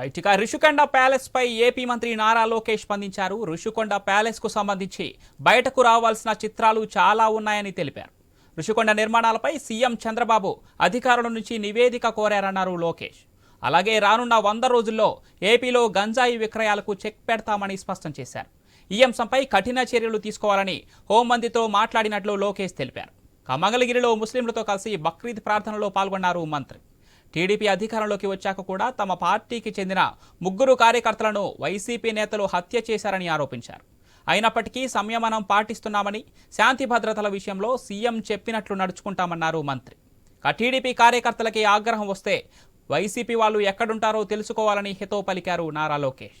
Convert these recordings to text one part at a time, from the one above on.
Right ఇక Rishikonda palace పై AP మంత్రి నారా లోకేష్ స్పందించారు. ఋషికొండ ప్యాలెస్కు సంబంధించి బయటకు రావాల్సిన చిత్రాలు చాలా ఉన్నాయని తెలిపారు. ఋషికొండ నిర్మాణాలపై సీఎం చంద్రబాబు అధికారుల నుంచి నివేదిక కోరారన్నారు లోకేష్. అలాగే రానున్న వంద రోజుల్లో ఏపీలో గంజాయి విక్రయాలకు చెక్ పెడతామని స్పష్టం చేశారు. ఈ అంశంపై కఠిన చర్యలు తీసుకోవాలని హోంమంత్రితో మాట్లాడినట్లు లోకేష్ తెలిపారు. మంగళగిరిలో ముస్లింలతో కలిసి బక్రీద్ ప్రార్థనలో పాల్గొన్నారు మంత్రి. టీడీపీ అధికారంలోకి వచ్చాక కూడా తమ పార్టీకి చెందిన ముగ్గురు కార్యకర్తలను వైసీపీ నేతలు హత్య చేశారని ఆరోపించారు. అయినప్పటికీ సంయమనం పాటిస్తున్నామని శాంతి భద్రతల విషయంలో సీఎం చెప్పినట్లు నడుచుకుంటామన్నారు మంత్రి. ఇక టీడీపీ కార్యకర్తలకి ఆగ్రహం వస్తే వైసీపీ వాళ్ళు ఎక్కడుంటారో తెలుసుకోవాలని హితో పలికారు నారా లోకేష్.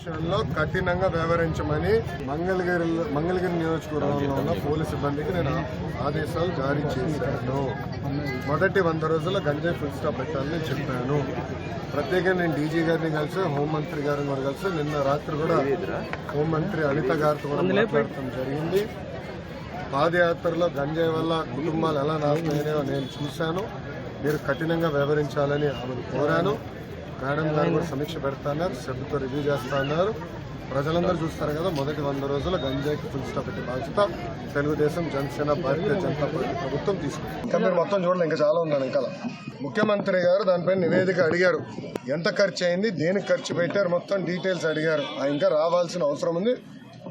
విషయంలో కఠినంగా వ్యవహరించమని మంగళగిరి మంగళగిరి నియోజకవర్గంలో ఉన్న పోలీసు సిబ్బందికి నేను ఆదేశాలు జారీ చేశాను. మొదటి వంద రోజుల్లో గంజాయి ఫుల్ స్టాప్ పెట్టాలని చెప్పాను. ప్రత్యేకంగా నేను డీజీ గారిని కలిసి హోంమంత్రి గారిని కూడా కలిసి నిన్న రాత్రి కూడా హోంమంత్రి అనిత గారితో కూడా మాట్లాడటం జరిగింది. పాదయాత్రలో గంజాయి వల్ల కుటుంబాలు ఎలా నాశనమైనాయో నేను చూశాను. మీరు కఠినంగా వ్యవహరించాలని ఆమెను కోరాను. మేడం గారు కూడా సమీక్ష పెడతాన్నారు శ్రద్ధతో రివ్యూ చేస్తా అన్నారు ప్రజలందరూ చూస్తారు కదా మొదటి వంద రోజులు గంజాయికి ఫుల్ స్టాప్ పెట్టే బాధ్యత తెలుగుదేశం జనసేన భారతీయ జనతా పార్టీ ప్రభుత్వం తీసుకుంది. ఇంకా మీరు మొత్తం చూడాలి ఇంకా చాలా ఉందని ఇంకా. ముఖ్యమంత్రి గారు దానిపైన నివేదిక అడిగారు. ఎంత ఖర్చు అయింది దేనికి ఖర్చు పెట్టారు మొత్తం డీటెయిల్స్ అడిగారు. ఆ ఇంకా రావాల్సిన అవసరం ఉంది.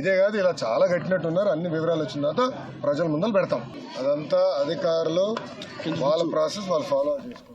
ఇదే కాదు ఇలా చాలా కట్టినట్టు ఉన్నారు అన్ని వివరాలు వచ్చిన తర్వాత ప్రజల ముందర పెడతాం. అదంతా అధికారులు వాళ్ళ ప్రాసెస్ వాళ్ళు ఫాలో చేసుకుంటారు